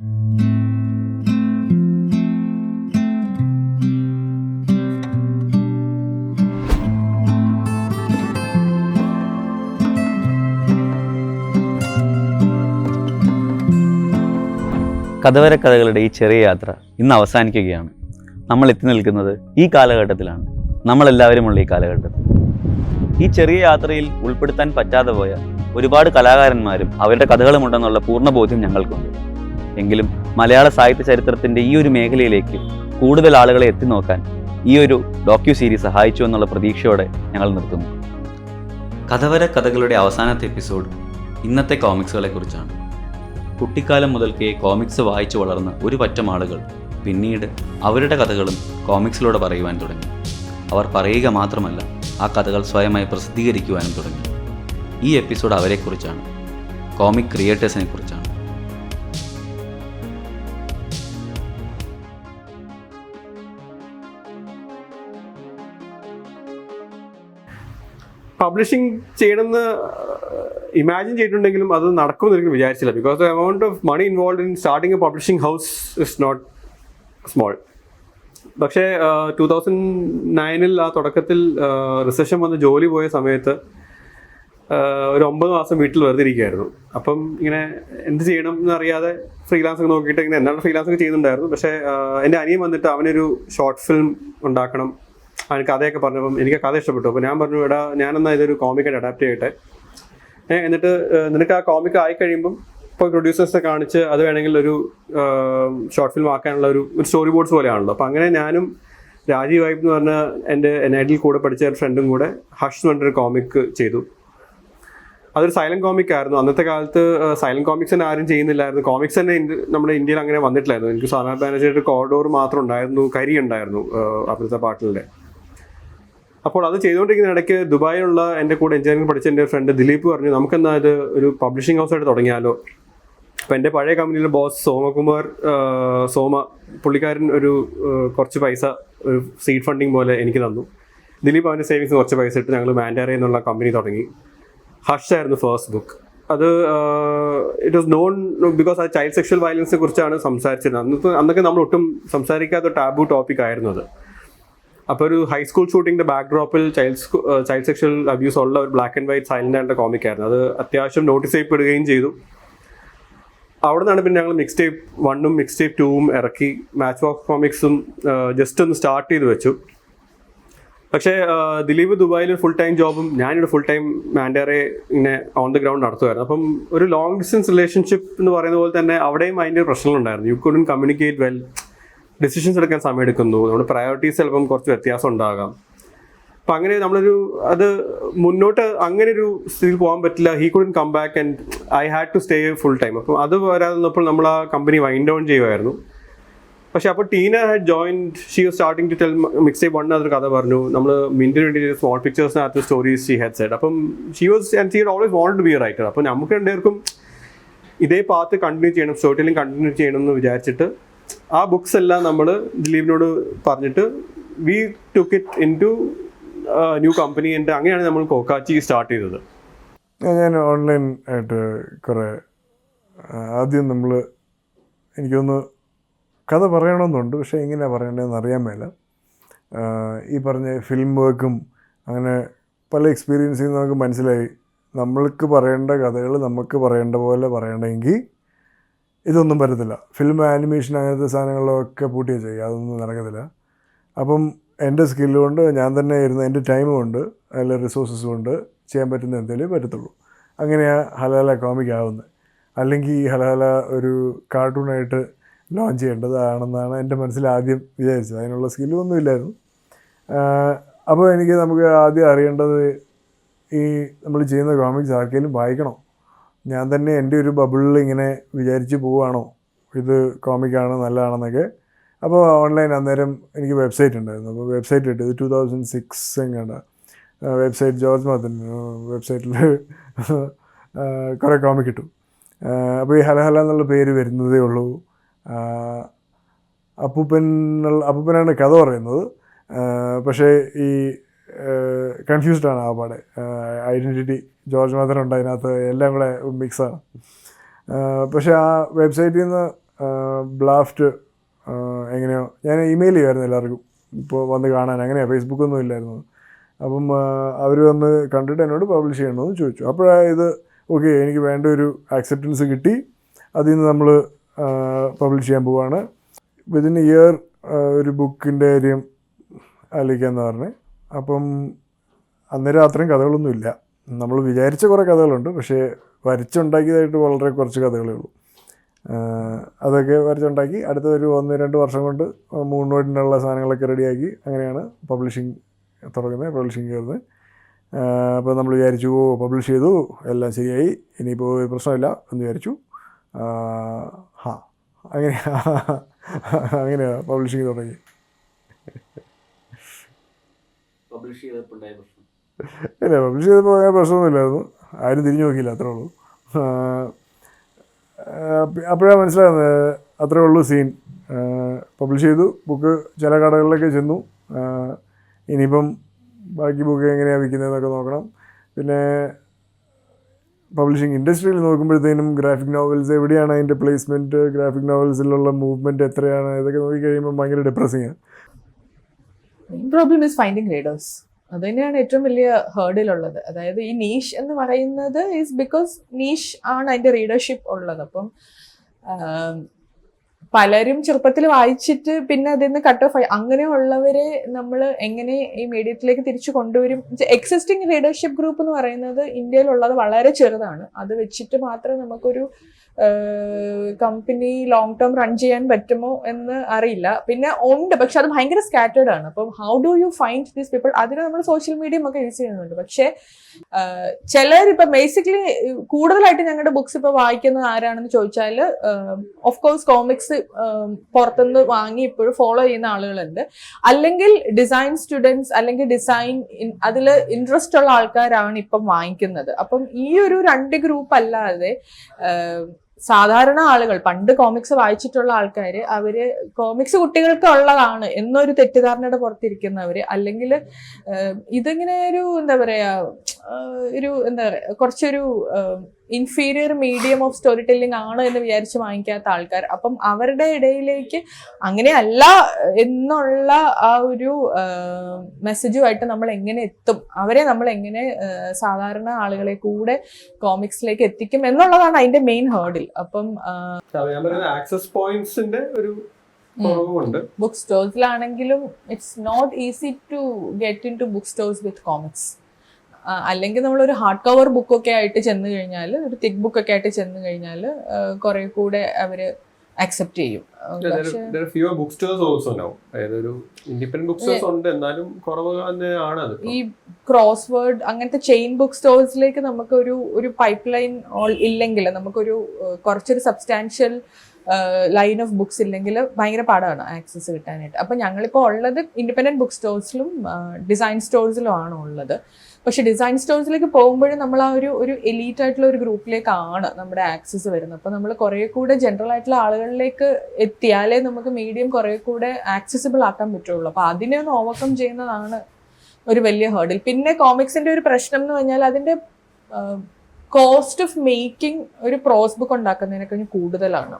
കഥവര കഥകളുടെ ഈ ചെറിയ യാത്ര ഇന്ന് അവസാനിക്കുകയാണ്. നമ്മൾ എത്തി നിൽക്കുന്നത് ഈ കാലഘട്ടത്തിലാണ്. നമ്മളെല്ലാവരുമുള്ള ഈ കാലഘട്ടത്തിൽ. ഈ ചെറിയ യാത്രയിൽ ഉൾപ്പെടുത്താൻ പറ്റാതെ പോയ ഒരുപാട് കലാകാരന്മാരും അവരുടെ കഥകളുമുണ്ടെന്നുള്ള പൂർണ ബോധ്യം ഞങ്ങൾക്കുണ്ട്. എങ്കിലും മലയാള സാഹിത്യ ചരിത്രത്തിന്റെ ഈ ഒരു മേഖലയിലേക്ക് കൂടുതൽ ആളുകളെ എത്തി നോക്കാൻ ഈ ഒരു ഡോക്യു സീരീസ് സഹായിച്ചു എന്നുള്ള പ്രതീക്ഷയോടെ ഞങ്ങൾ നിർത്തുന്നു. കഥവര കഥകളുടെ അവസാനത്തെ എപ്പിസോഡ് ഇന്നത്തെ കോമിക്സുകളെ കുറിച്ചാണ്. കുട്ടിക്കാലം മുതൽക്കേ കോമിക്സ് വായിച്ചു വളർന്ന ഒരു പറ്റം ആളുകൾ പിന്നീട് അവരുടെ കഥകളും കോമിക്സിലൂടെ പറയുവാൻ തുടങ്ങി. അവർ പറയുക മാത്രമല്ല ആ കഥകൾ സ്വയമായി പ്രസിദ്ധീകരിക്കുവാനും തുടങ്ങി. ഈ എപ്പിസോഡ് അവരെക്കുറിച്ചാണ്. കോമിക് ക്രിയേറ്റേഴ്സിനെ കുറിച്ചാണ് പബ്ലിഷിംഗ് ചെയ്യണമെന്ന് ഇമാജിൻ ചെയ്തിട്ടുണ്ടെങ്കിലും അത് നടക്കുമെന്ന് എനിക്ക് വിചാരിച്ചില്ല. Because the amount of money involve in starting a publishing house is not small പക്ഷേ ടൂ തൗസൻഡ് നയനിൽ ആ തുടക്കത്തിൽ റിസഷൻ വന്ന് ജോലി പോയ സമയത്ത് ഒരു ഒമ്പത് മാസം വീട്ടിൽ വെറുതെ ഇരിക്കുകയായിരുന്നു. അപ്പം ഇങ്ങനെ എന്ത് ചെയ്യണം എന്നറിയാതെ ഫ്രീലാൻസ് ഒക്കെ നോക്കിയിട്ട് ഇങ്ങനെ എന്താണ് ഫ്രീലാൻസ് ഒക്കെ ചെയ്യുന്നുണ്ടായിരുന്നു. പക്ഷേ എന്റെ അനിയൻ വന്നിട്ട് അവനൊരു ഷോർട്ട് ഫിലിം ഉണ്ടാക്കണം. അവന് കഥയൊക്കെ പറഞ്ഞപ്പം എനിക്ക് കഥ ഇഷ്ടപ്പെട്ടു. അപ്പോൾ ഞാൻ പറഞ്ഞു എടാ ഞാനെന്നാ ഇതൊരു കോമിക്കായിട്ട് അഡാപ്റ്റ് ചെയ്യട്ടെ? എന്നിട്ട് നിനക്ക് ആ കോമിക് ആയി കഴിയുമ്പം ഇപ്പോൾ പ്രൊഡ്യൂസേഴ്സൊക്കെ കാണിച്ച് അത് വേണമെങ്കിൽ ഒരു ഷോർട്ട് ഫിലിം ആക്കാനുള്ള ഒരു ഒരു സ്റ്റോറി ബോർഡ്സ് പോലെയാണല്ലോ. അപ്പോൾ അങ്ങനെ ഞാനും രാജീവ് വൈബ് എന്ന് പറഞ്ഞ എന്റെ എൻ കൂടെ പഠിച്ച ഒരു ഫ്രണ്ടും കൂടെ ഹഷ് എന്ന് പറഞ്ഞൊരു കോമിക് ചെയ്തു. അതൊരു സൈലന്റ് കോമിക് ആയിരുന്നു. അന്നത്തെ കാലത്ത് സൈലന്റ് കോമിക്സ് തന്നെ ആരും ചെയ്യുന്നില്ലായിരുന്നു. കോമിക്സ് തന്നെ നമ്മുടെ ഇന്ത്യയിൽ അങ്ങനെ വന്നിട്ടില്ലായിരുന്നു. എനിക്ക് സാധാരണ ബാനർജിയുടെ കോറിഡോർ മാത്രം ഉണ്ടായിരുന്നു കരി ഉണ്ടായിരുന്നു അമൃത പാട്ടിലിന്റെ അപ്പോൾ അത് ചെയ്തുകൊണ്ടിരിക്കുന്ന ഇടയ്ക്ക് ദുബായിലുള്ള എന്റെ കൂടെ എഞ്ചിനീയറിംഗ് പഠിച്ച എന്റെ ഫ്രണ്ട് ദിലീപ് പറഞ്ഞു നമുക്കെന്നാ ഇത് ഒരു പബ്ലിഷിംഗ് ഹൗസായിട്ട് തുടങ്ങിയാലോ? അപ്പോൾ എന്റെ പഴയ കമ്പനിയിലെ ബോസ് സോമകുമാർ സോമ പുള്ളിക്കാരൻ ഒരു കുറച്ച് പൈസ ഒരു സീഡ് ഫണ്ടിങ് പോലെ എനിക്ക് തന്നു. ദിലീപ് അവന്റെ സേവിങ്സ് കുറച്ച് പൈസ ഇട്ട് ഞങ്ങൾ മാൻഡാര എന്നുള്ള കമ്പനി തുടങ്ങി. ഹഷ് ആയിരുന്നു ഫസ്റ്റ് ബുക്ക് അത് ഇറ്റ് വാസ് നോൺ ബിക്കോസ് ആ ചൈൽഡ് സെക്ഷൽ വയലൻസിനെ കുറിച്ചാണ് സംസാരിച്ചത്. അന്നത്തെ അന്നൊക്കെ നമ്മൾ ഒട്ടും സംസാരിക്കാത്ത ടാബു ടോപ്പിക് ആയിരുന്നു അത്. അപ്പോൾ ഒരു ഹൈസ്കൂൾ ഷൂട്ടിംഗിന്റെ ബാക്ക്ഡ്രോപ്പിൽ ചൈൽഡ് ചൈൽഡ് സെക്ഷൽ അബ്യൂസ് ഉള്ള ഒരു ബ്ലാക്ക് ആൻഡ് വൈറ്റ് സൈലന്റ് ആയിട്ടുള്ള കോമിക് ആയിരുന്നു. അത് അത്യാവശ്യം നോട്ടീസ് ചെയ്യപ്പെടുകയും ചെയ്തു. അവിടെ നിന്നാണ് പിന്നെ ഞങ്ങൾ മിക്സ് ടേപ്പ് വണ്ണും മിക്സ് ടേപ്പ് ടൂവും ഇറക്കി മാച്ച് ഓഫ് കോമിക്സും ജസ്റ്റ് ഒന്ന് സ്റ്റാർട്ട് ചെയ്ത് വെച്ചു. പക്ഷേ ദിലീപ് ദുബായിൽ ഫുൾ ടൈം ജോബും ഞാനിവിടെ ഫുൾ ടൈം മാൻഡേറെ ഇങ്ങനെ ഓൺ ദി ഗ്രൗണ്ട് നടത്തുമായിരുന്നു അപ്പം ഒരു ലോങ് ഡിസ്റ്റൻസ് റിലേഷൻഷിപ്പ് എന്ന് പറയുന്ന പോലെ തന്നെ അവിടെയും അതിന്റെ പ്രശ്നങ്ങളുണ്ടായിരുന്നു. You couldn't communicate well decisions എടുക്കാൻ സമയമെടുക്കുന്നു. നമ്മുടെ പ്രയോറിറ്റീസ് ചിലപ്പം കുറച്ച് വ്യത്യാസം ഉണ്ടാകാം. അപ്പം അങ്ങനെ നമ്മളൊരു അത് മുന്നോട്ട് അങ്ങനെ ഒരു സ്ഥിതിയിൽ പോകാൻ പറ്റില്ല. He couldn't come back and I had to stay full time അപ്പം അത് വരാതെ നിന്നപ്പോൾ നമ്മൾ ആ കമ്പനി വൈൻഡ് ഡൗൺ ചെയ്യുമായിരുന്നു. പക്ഷെ അപ്പോൾ Tina had joined she was starting to tell mix one അതൊരു കഥ പറഞ്ഞു. നമ്മൾ മിന്റിന് വേണ്ടി സ്മോൾ പിക്ചേഴ്സിനകത്ത് സ്റ്റോറീസ് ഷീ ഹാഡ് സെഡ് അപ്പം she was and she always want to be writer അപ്പം നമുക്ക് രണ്ടുപേർക്കും ഇതേ പാത്ത് കണ്ടിന്യൂ ചെയ്യണം സ്റ്റോറി ടെല്ലിംഗ് കണ്ടിന്യൂ ചെയ്യണം എന്ന് വിചാരിച്ചിട്ട് ആ ബുക്സ് എല്ലാം നമ്മൾ ദിലീപിനോട് പറഞ്ഞിട്ട് we took it into new company എന്റെ അങ്ങനെയാണ് നമ്മൾ കോക്കാച്ചി സ്റ്റാർട്ട് ചെയ്തത്. ഞാൻ ഓൺലൈൻ ആയിട്ട് കുറേ ആദ്യം നമ്മൾ എനിക്കൊന്ന് കഥ പറയണമെന്നുണ്ട് പക്ഷേ എങ്ങനെയാണ് പറയേണ്ടതെന്ന് അറിയാൻ മേല. ഈ പറഞ്ഞ ഫിലിം വർക്കും അങ്ങനെ പല എക്സ്പീരിയൻസിൽ നമുക്ക് മനസ്സിലായി. നമ്മൾക്ക് പറയേണ്ട കഥകൾ നമുക്ക് പറയേണ്ട പോലെ പറയണമെങ്കിൽ ഇതൊന്നും പറ്റത്തില്ല. ഫിലിം ആനിമേഷൻ അങ്ങനത്തെ സാധനങ്ങളിലൊക്കെ പൂട്ടി ചെയ്യുക അതൊന്നും നടക്കത്തില്ല. അപ്പം എന്റെ സ്കില്ല് കൊണ്ട് ഞാൻ തന്നെ ഇരുന്ന് എന്റെ ടൈം കൊണ്ട് അതിലെ റിസോഴ്സസ് കൊണ്ട് ചെയ്യാൻ പറ്റുന്ന എന്തെങ്കിലും പറ്റത്തുള്ളൂ. അങ്ങനെയാണ് ഹലാല കോമിക് ആവുന്നത് അല്ലെങ്കിൽ ഈ ഹലാല ഒരു കാർട്ടൂണായിട്ട് ലോഞ്ച് ചെയ്യേണ്ടതാണെന്നാണ് എന്റെ മനസ്സിൽ ആദ്യം വിചാരിച്ചത്. അതിനുള്ള സ്കില്ലൊന്നും ഇല്ലായിരുന്നു. അപ്പോൾ എനിക്ക് നമുക്ക് ആദ്യം അറിയേണ്ടത് ഈ നമ്മൾ ചെയ്യുന്ന കോമിക്സ് ആർക്കെങ്കിലും വായിക്കണോ? ഞാൻ തന്നെ എന്റെ ഒരു ബബിളിൽ ഇങ്ങനെ വിചാരിച്ച് പോവുകയാണോ? ഇത് കോമിക്കാണ് നല്ലതാണെന്നൊക്കെ. അപ്പോൾ ഓൺലൈൻ അന്നേരം എനിക്ക് വെബ്സൈറ്റ് ഉണ്ടായിരുന്നു. അപ്പോൾ വെബ്സൈറ്റ് ഇത് ടു തൗസൻഡ് സിക്സ് എങ്ങാണ്ട. വെബ്സൈറ്റ് ജോർജ് മാത്തൻ വെബ്സൈറ്റിൽ കുറേ കോമിക് കിട്ടും അപ്പോൾ ഈ ഹലഹല ഹല എന്നുള്ള പേര് വരുന്നതേ ഉള്ളൂ. അപ്പൂപ്പൻ അപ്പൂപ്പനാണ് കഥ പറയുന്നത്. പക്ഷേ ഈ കൺഫ്യൂസ്ഡ് ആണ് ആ പാടെ. ഐഡന്റിറ്റി ജോർജ് മദർ ഉണ്ട് അതിനകത്ത് എല്ലാം കൂടെ മിക്സാണ്. പക്ഷേ ആ വെബ്സൈറ്റിൽ നിന്ന് ബ്ലാഫ്റ്റ് എങ്ങനെയോ ഞാൻ ഇമെയിൽ ചെയ്യുമായിരുന്നു എല്ലാവർക്കും. ഇപ്പോൾ വന്ന് കാണാൻ അങ്ങനെയാണ് ഫേസ്ബുക്കൊന്നും ഇല്ലായിരുന്നു. അപ്പം അവർ വന്ന് കണ്ടിട്ട് എന്നോട് പബ്ലിഷ് ചെയ്യണമെന്ന് ചോദിച്ചു. അപ്പോഴാണ് ഇത് ഓക്കെ എനിക്ക് വേണ്ട ഒരു ആക്സെപ്റ്റൻസ് കിട്ടി. അതിൽ നിന്ന് നമ്മൾ പബ്ലിഷ് ചെയ്യാൻ പോവാണ്. വിതിൻ ഇയർ ഒരു ബുക്കിന്റെ കാര്യം ആലോചിക്കാമെന്ന് പറഞ്ഞ് അപ്പം അന്നേരം അത്രയും കഥകളൊന്നുമില്ല. നമ്മൾ വിചാരിച്ച കുറേ കഥകളുണ്ട്. പക്ഷേ വരച്ചുണ്ടാക്കിയതായിട്ട് വളരെ കുറച്ച് കഥകളേ ഉള്ളൂ. അതൊക്കെ വരച്ചുണ്ടാക്കി അടുത്ത ഒരു ഒന്ന് രണ്ട് വർഷം കൊണ്ട് മൂന്നോട്ടിനുള്ള സാധനങ്ങളൊക്കെ റെഡിയാക്കി അങ്ങനെയാണ് പബ്ലിഷിങ് തുടങ്ങുന്നത് പബ്ലിഷിങ് കയറുന്നത്. അപ്പോൾ നമ്മൾ വിചാരിച്ചു പബ്ലിഷ് ചെയ്തു എല്ലാം ശരിയായി ഇനിയിപ്പോൾ ഒരു പ്രശ്നമില്ല എന്ന് വിചാരിച്ചു. ഹാ അങ്ങനെ അങ്ങനെയാണ് പബ്ലിഷിങ് തുടങ്ങി പബ്ലിഷ് ചെയ്തപ്പോൾ പ്രശ്നം. ഇല്ല പബ്ലിഷ് ചെയ്തപ്പോൾ അങ്ങനെ പ്രശ്നമൊന്നുമില്ലായിരുന്നു. ആരും തിരിഞ്ഞു നോക്കിയില്ല അത്രേ ഉള്ളൂ. അപ്പോഴാണ് മനസ്സിലാകുന്നത് അത്രേ ഉള്ളൂ സീൻ പബ്ലിഷ് ചെയ്തു ബുക്ക് ചില കടകളിലൊക്കെ ചെന്നു. ഇനിയിപ്പം ബാക്കി ബുക്ക് എങ്ങനെയാണ് വിൽക്കുന്നതെന്നൊക്കെ നോക്കണം. പിന്നെ പബ്ലിഷിംഗ് ഇൻഡസ്ട്രിയിൽ നോക്കുമ്പോഴത്തേനും ഗ്രാഫിക് നോവൽസ് എവിടെയാണ് അതിന്റെ പ്ലേസ്മെന്റ് ഗ്രാഫിക് നോവൽസിലുള്ള മൂവ്മെന്റ് എത്രയാണ് ഇതൊക്കെ നോക്കിക്കഴിയുമ്പോൾ ഭയങ്കര depressing problem is finding readers അത് തന്നെയാണ് ഏറ്റവും വലിയ ഹേർഡിലുള്ളത് അതായത് ഈ നീഷ് എന്ന് പറയുന്നത് ഈസ് ബിക്കോസ് നീഷ് ആണ് അതിന്റെ റീഡർഷിപ്പ് ഉള്ളത്. അപ്പം പലരും ചെറുപ്പത്തിൽ വായിച്ചിട്ട് പിന്നെ അതിൽ നിന്ന് കട്ട് ഓഫ് ആയി. അങ്ങനെയുള്ളവരെ നമ്മൾ എങ്ങനെ ഈ മീഡിയത്തിലേക്ക് തിരിച്ചു കൊണ്ടുവരും? എക്സിസ്റ്റിംഗ് റീഡർഷിപ്പ് ഗ്രൂപ്പ് എന്ന് പറയുന്നത് ഇന്ത്യയിലുള്ളത് വളരെ ചെറുതാണ്. അത് വെച്ചിട്ട് മാത്രം നമുക്കൊരു കമ്പനി ലോങ് ടേം റൺ ചെയ്യാൻ പറ്റുമോ എന്ന് അറിയില്ല. പിന്നെ ഉണ്ട് പക്ഷെ അത് ഭയങ്കര സ്കാറ്റേർഡ് ആണ്. അപ്പം how do you find these people അതിന് നമ്മൾ സോഷ്യൽ മീഡിയ ഒക്കെ യൂസ് ചെയ്യുന്നുണ്ട്. പക്ഷേ ചിലർ ഇപ്പം ബേസിക്കലി കൂടുതലായിട്ട് ഞങ്ങളുടെ ബുക്സ് ഇപ്പൊ വായിക്കുന്നത് ആരാണെന്ന് ചോദിച്ചാൽ ഓഫ് കോഴ്സ് കോമിക്സ് പുറത്തുനിന്ന് വാങ്ങി ഇപ്പോഴും ഫോളോ ചെയ്യുന്ന ആളുകളുണ്ട്. അല്ലെങ്കിൽ ഡിസൈൻ സ്റ്റുഡൻസ് അല്ലെങ്കിൽ ഡിസൈൻ അതിൽ ഇൻട്രസ്റ്റ് ഉള്ള ആൾക്കാരാണ് ഇപ്പം വാങ്ങിക്കുന്നത്. അപ്പം ഈ ഒരു രണ്ട് ഗ്രൂപ്പ് അല്ലാതെ സാധാരണ ആളുകൾ പണ്ട് കോമിക്സ് വായിച്ചിട്ടുള്ള ആൾക്കാർ അവർ കോമിക്സ് കുട്ടികൾക്ക് ഉള്ളതാണ് എന്നൊരു തെറ്റിദ്ധാരണയുടെ പുറത്തിരിക്കുന്നവര് അല്ലെങ്കിൽ ഇതിങ്ങനെ ഒരു എന്താ പറയാ ഒരു എന്താ പറയാ കുറച്ചൊരു inferior medium of story telling ആണ് എന്ന് വിചാരിച്ച് വാങ്ങിക്കാത്ത ആൾക്കാർ. അപ്പം അവരുടെ ഇടയിലേക്ക് അങ്ങനെയല്ല എന്നുള്ള ആ ഒരു മെസ്സേജുമായിട്ട് നമ്മൾ എങ്ങനെ എത്തും? അവരെ നമ്മൾ എങ്ങനെ സാധാരണ ആളുകളെ കൂടെ കോമിക്സിലേക്ക് എത്തിക്കും എന്നുള്ളതാണ് അതിന്റെ മെയിൻ ഹേർഡിൽ അപ്പം ആക്സസ് പോയിന്റ്സിന്റെ ഒരു book സ്റ്റോഴ്സിലാണെങ്കിലും it's not easy to get into book stores with comics അല്ലെങ്കിൽ നമ്മൾ ഒരു ഹാർഡ് കവർ ബുക്കൊക്കെ ആയിട്ട് ചെന്ന് കഴിഞ്ഞാൽ ഒരു തിക് ബുക്കൊക്കെ ആയിട്ട് ചെന്ന് കഴിഞ്ഞാൽ കുറെ കൂടെ അവർ അക്സെപ്റ്റ് ചെയ്യും. ബുക്ക് സ്റ്റോഴ്സ് ഓൾസോ ഒരു ഇൻഡിപെൻഡന്റ് ബുക്ക് സ്റ്റോഴ്സ് ഉണ്ട്. എന്നാലും കുറവ് തന്നെയാണ് അത് ഈ ക്രോസ് വേർഡ് അങ്ങനത്തെ ചെയിൻ ബുക്ക് സ്റ്റോഴ്സിലേക്ക് നമുക്ക് ഒരു ഒരു പൈപ്പ് ലൈൻ ഇല്ലെങ്കിൽ നമുക്കൊരു കുറച്ചൊരു സബ്സ്റ്റാൻഷ്യൽ ലൈൻ ഓഫ് ബുക്സ് ഇല്ലെങ്കിൽ ഭയങ്കര പാടാണ് ആക്സസ് കിട്ടാനായിട്ട്. അപ്പം ഞങ്ങളിപ്പോൾ ഉള്ളത് ഇൻഡിപെൻഡന്റ് ബുക്ക് സ്റ്റോഴ്സിലും ഡിസൈൻ സ്റ്റോഴ്സിലും ആണ് ഉള്ളത്. പക്ഷെ ഡിസൈൻ സ്റ്റോഴ്സിലേക്ക് പോകുമ്പോഴും നമ്മൾ ആ ഒരു ഒരു എലീറ്റ് ആയിട്ടുള്ള ഒരു ഗ്രൂപ്പിലേക്കാണ് നമ്മുടെ ആക്സസ് വരുന്നത്. അപ്പോൾ നമ്മൾ കുറേ കൂടെ ജനറൽ ആയിട്ടുള്ള ആളുകളിലേക്ക് എത്തിയാലേ നമുക്ക് മീഡിയം കുറേ കൂടെ ആക്സസിബിൾ ആക്കാൻ പറ്റുള്ളൂ. അപ്പോൾ അതിനെ ഒന്ന് ഓവർകം ചെയ്യുന്നതാണ് ഒരു വലിയ ഹേർഡിൽ പിന്നെ കോമിക്സിന്റെ ഒരു പ്രശ്നം എന്ന് പറഞ്ഞാൽ അതിന്റെ കോസ്റ്റ് ഓഫ് മേക്കിംഗ് ഒരു പ്രോസ് ബുക്ക് ഉണ്ടാക്കുന്നതിനൊക്കെ കൂടുതലാണ്.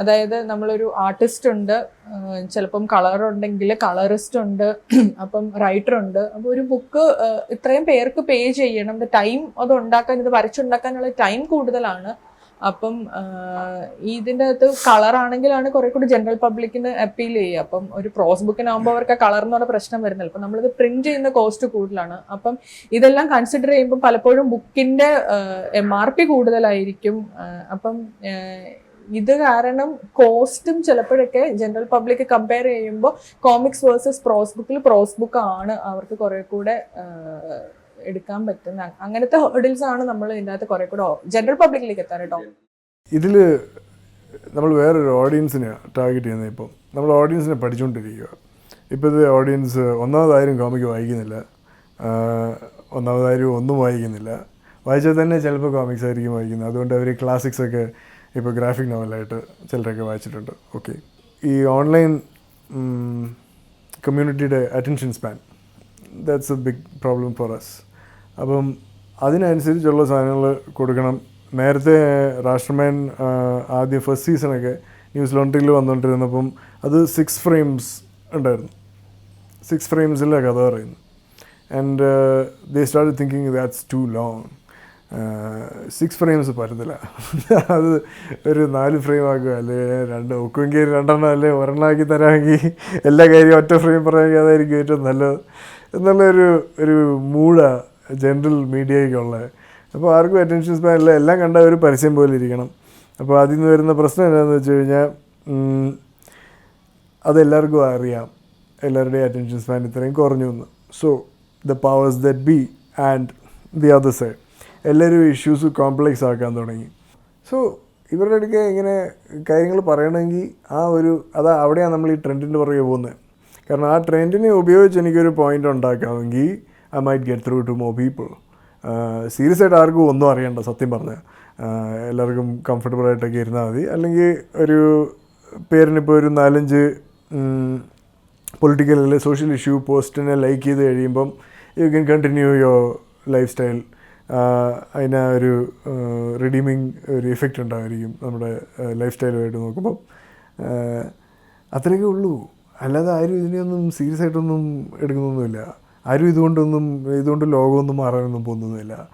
അതായത് നമ്മളൊരു ആർട്ടിസ്റ്റ് ഉണ്ട് ചിലപ്പം കളർ ഉണ്ടെങ്കിൽ കളറിസ്റ്റ് ഉണ്ട് അപ്പം റൈറ്റർ ഉണ്ട്. അപ്പോൾ ഒരു ബുക്ക് ഇത്രയും പേർക്ക് പേ ചെയ്യണം. ടൈം അത് ഉണ്ടാക്കാൻ ഇത് വരച്ചുണ്ടാക്കാനുള്ള ടൈം കൂടുതലാണ്. അപ്പം ഇതിന്റെ അകത്ത് കളർ ആണെങ്കിലാണ് കുറെ കൂടി ജനറൽ പബ്ലിക്കിന് അപ്പീൽ ചെയ്യുക. അപ്പം ഒരു പ്രോസ് ബുക്കിനാകുമ്പോൾ അവർക്ക് കളർ എന്ന് പറഞ്ഞ പ്രശ്നം വരുന്നില്ല. അപ്പം നമ്മളിത് പ്രിന്റ് ചെയ്യുന്ന കോസ്റ്റ് കൂടുതലാണ്. അപ്പം ഇതെല്ലാം കൺസിഡർ ചെയ്യുമ്പോൾ പലപ്പോഴും ബുക്കിന്റെ എം ആർ പി കൂടുതലായിരിക്കും. അപ്പം ഇത് കാരണം കോസ്റ്റും ചിലപ്പോഴൊക്കെ ജനറൽ പബ്ലിക് കമ്പയർ ചെയ്യുമ്പോൾ കോമിക്സ് വേഴ്സസ് പ്രോസ് ബുക്കിൽ പ്രോസ് ബുക്ക് ആണ് അവർക്ക് കുറെ കൂടെ എടുക്കാൻ പറ്റുന്ന. അങ്ങനത്തെ ഹോഡിൽസ് ആണ് നമ്മൾ ഇതിന്റെ അകത്ത് കുറെ കൂടെ ജനറൽ പബ്ലിക്കിലേക്ക് എത്താൻ കേട്ടോ ഇതിൽ നമ്മൾ വേറൊരു ഓഡിയൻസിനെ ടാർഗറ്റ് ചെയ്യുന്നത് ഇപ്പം നമ്മൾ ഓഡിയൻസിനെ പഠിച്ചുകൊണ്ടിരിക്കുക ഇപ്പോഴത്തെ ഓഡിയൻസ് ഒന്നാമതായാലും കോമിക്ക് വായിക്കുന്നില്ല ഒന്നാമതായാലും ഒന്നും വായിക്കുന്നില്ല. വായിച്ചാൽ തന്നെ ചിലപ്പോൾ കോമിക്സ് ആയിരിക്കും വായിക്കുന്നത്. അതുകൊണ്ട് അവർ ക്ലാസിക്സ് ഒക്കെ ഇപ്പോൾ ഗ്രാഫിക് നോവലായിട്ട് ചിലരൊക്കെ വായിച്ചിട്ടുണ്ട്. ഓക്കെ ഈ ഓൺലൈൻ കമ്മ്യൂണിറ്റിയുടെ attention span that's a big problem for us അപ്പം അതിനനുസരിച്ചുള്ള സാധനങ്ങൾ കൊടുക്കണം. നേരത്തെ രാഷ്ട്രമേൻ ആദ്യം ഫസ്റ്റ് സീസണൊക്കെ ന്യൂസ് ലോണ്ടറിയിൽ വന്നുകൊണ്ടിരുന്നപ്പം അത് സിക്സ് ഫ്രെയിംസ് ഉണ്ടായിരുന്നു. സിക്സ് ഫ്രെയിംസിലെ കഥ പറയുന്നു. And they start thinking that's too long six frames പറ്റത്തില്ല. അത് ഒരു നാല് ഫ്രെയിം ആക്കുക അല്ലേ? രണ്ട് ഒക്കുമെങ്കിൽ രണ്ടെണ്ണം അല്ലേ? ഒരെണ്ണം ആക്കി തരാമെങ്കിൽ എല്ലാ കാര്യവും ഒറ്റ ഫ്രെയിം പറയാമെങ്കിൽ അതായിരിക്കും ഏറ്റവും നല്ലത്. എന്നുള്ളൊരു ഒരു മൂടാണ് ജനറൽ മീഡിയയ്ക്കുള്ളത് അപ്പോൾ ആർക്കും അറ്റൻഷൻ സ്പാൻ ഇല്ല. എല്ലാം കണ്ട ഒരു പരസ്യം പോലെ ഇരിക്കണം. അപ്പോൾ അതിൽ നിന്ന് വരുന്ന പ്രശ്നം എന്താണെന്ന് വെച്ച് കഴിഞ്ഞാൽ അതെല്ലാവർക്കും അറിയാം. എല്ലാവരുടെയും അറ്റൻഷൻ സ്പാൻ ഇത്രയും കുറഞ്ഞു എന്ന്. So the powers that be and the other side എല്ലാവരും ഇഷ്യൂസ് കോംപ്ലക്സ് ആക്കാൻ തുടങ്ങി. സോ ഇവരുടെ അടുക്കെ ഇങ്ങനെ കാര്യങ്ങൾ പറയണമെങ്കിൽ ആ ഒരു അതാ അവിടെയാണ് നമ്മൾ ഈ ട്രെൻഡിന്റെ പുറകെ പോകുന്നത്. കാരണം ആ ട്രെൻഡിനെ ഉപയോഗിച്ച് എനിക്കൊരു point ഉണ്ടാക്കാമെങ്കിൽ I might get through to more people serious ആയിട്ട് ആർക്കും ഒന്നും അറിയണ്ട സത്യം പറഞ്ഞാൽ എല്ലാവർക്കും കംഫർട്ടബിൾ ആയിട്ടൊക്കെ ഇരുന്നാൽ മതി. അല്ലെങ്കിൽ ഒരു പേരിനിപ്പോൾ ഒരു നാലഞ്ച് പൊളിറ്റിക്കൽ അല്ലെങ്കിൽ സോഷ്യൽ ഇഷ്യൂ പോസ്റ്റിനെ ലൈക്ക് ചെയ്ത് കഴിയുമ്പം you can continue your life style അതിന് ഒരു റിഡീമിങ് ഒരു ഇഫക്റ്റ് ഉണ്ടായിരിക്കും നമ്മുടെ ലൈഫ് സ്റ്റൈലുമായിട്ട് നോക്കുമ്പം. ആഹ് അത്രയൊക്കെ ഉള്ളൂ. അല്ലാതെ ആരും ഇതിനെയൊന്നും സീരിയസ് ആയിട്ടൊന്നും എടുക്കുന്നൊന്നുമില്ല. ആരും ഇതുകൊണ്ടൊന്നും ഇതുകൊണ്ട് ലോകമൊന്നും മാറാനൊന്നും പോകുന്നൊന്നുമില്ല.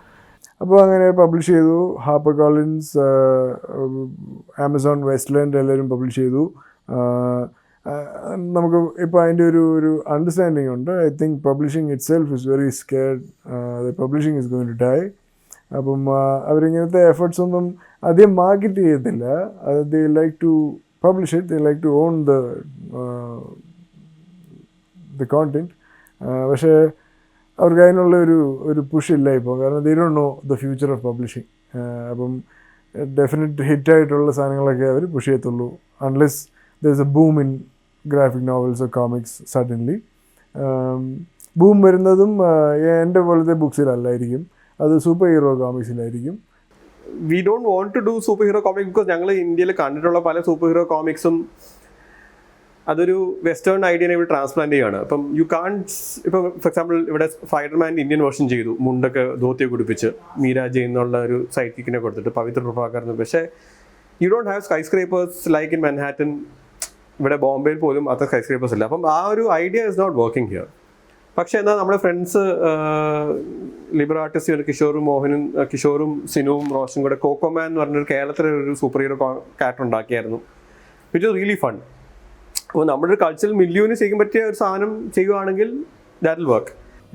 അപ്പോൾ അങ്ങനെ പബ്ലിഷ് ചെയ്തു. ഹാപ്പർ കോളിൻസ് ആമസോൺ വെസ്റ്റ്ലാൻഡ് എല്ലാവരും പബ്ലിഷ് ചെയ്തു. നമുക്ക് ഇപ്പോൾ അതിന്റെ ഒരു ഒരു അണ്ടർസ്റ്റാൻഡിങ് ഉണ്ട്. I think publishing itself is very scared publishing is going to die അപ്പം അവരിങ്ങനത്തെ എഫേർട്സ് ഒന്നും അധികം മാർക്കറ്റ് ചെയ്യത്തില്ല. അത് they like to publish it they like to own the the content പക്ഷേ അവർക്ക് അതിനുള്ള ഒരു ഒരു പുഷ് ഇല്ല ഇപ്പോൾ കാരണം they don't know the future of publishing അപ്പം ഡെഫിനറ്റ് ഹിറ്റായിട്ടുള്ള സാധനങ്ങളൊക്കെ അവർ പുഷ് ചെയ്യത്തുള്ളൂ. Unless there is a boom in graphic novels comics suddenly boom വരുന്നതും എന്റെ പോലത്തെ ബുക്സിലല്ലായിരിക്കും. അത് super hero കോമിക്സിലായിരിക്കും we don't want to do super hero comic because ഞങ്ങൾ ഇന്ത്യയിൽ കണ്ടിട്ടുള്ള പല സൂപ്പർ ഹീറോ കോമിക്സും അതൊരു വെസ്റ്റേൺ ഐഡിയനെ ഇവിടെ ട്രാൻസ്പ്ലാന്റ് ചെയ്യുകയാണ് അപ്പം യു കാൺ ഇപ്പം ഫോർ എക്സാമ്പിൾ ഇവിടെ ഫൈഡർമാൻ ഇന്ത്യൻ വേർഷൻ ചെയ്തു മുണ്ടൊക്കെ ധോത്തിയെ കുടിപ്പിച്ച് മീരാജ് എന്നുള്ള ഒരു സൈറ്റിക്കിനെ കൊടുത്തിട്ട് പവിത്ര പ്രഭാകർ പക്ഷേ you don't have skyscrapers like in Manhattan ഇവിടെ ബോംബെയിൽ പോലും അത്ര സ്കൈ ഇല്ല. അപ്പം ആ ഒരു idea is not working here പക്ഷേ എന്നാൽ നമ്മുടെ ഫ്രണ്ട്സ് ലിബർ ആർട്ടിസ്റ്റ് കിഷോറും മോഹനും കിഷോറും സിനുവും റോഷനും കൂടെ കോക്കോമാൻ എന്ന് പറഞ്ഞൊരു കേരളത്തിലെ ഒരു സൂപ്പർ ഹീറോ ക്യാരക്ടർ ഉണ്ടാക്കിയായിരുന്നു. വിറ്റ് ഇസ് റിയലി ഫൺ അപ്പോൾ നമ്മുടെ ഒരു കൾച്ചറൽ മില്യൂന് ചെയ്യാൻ പറ്റിയ ഒരു സാധനം ചെയ്യുകയാണെങ്കിൽ that will work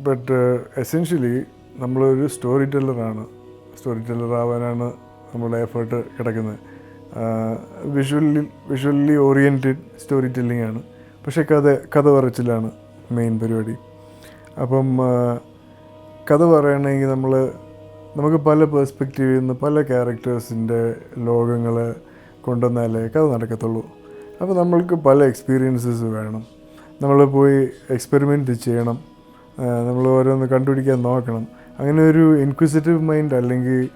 but essentially നമ്മളൊരു സ്റ്റോറി ടെല്ലറാണ് സ്റ്റോറി ടെല്ലർ ആവാനാണ് നമ്മുടെ എഫേർട്ട് കിടക്കുന്നത്. Visually visually oriented story telling ആണ്. പക്ഷേ കഥ കഥ പറച്ചിലാണ് മെയിൻ പരിപാടി. അപ്പം കഥ പറയണമെങ്കിൽ നമ്മൾ നമുക്ക് പല പേഴ്സ്പെക്റ്റീവിൽ നിന്ന് പല ക്യാരക്ടേഴ്സിന്റെ ലോകങ്ങൾ കൊണ്ടുവന്നാലേ കഥ നടക്കത്തുള്ളൂ. അപ്പോൾ നമ്മൾക്ക് പല എക്സ്പീരിയൻസസ് വേണം. നമ്മൾ പോയി എക്സ്പെരിമെന്റ് ചെയ്യണം. നമ്മൾ ഓരോന്ന് കണ്ടുപിടിക്കാൻ നോക്കണം. അങ്ങനെ ഒരു ഇൻക്വിസിറ്റീവ് മൈൻഡ് അല്ലെങ്കിൽ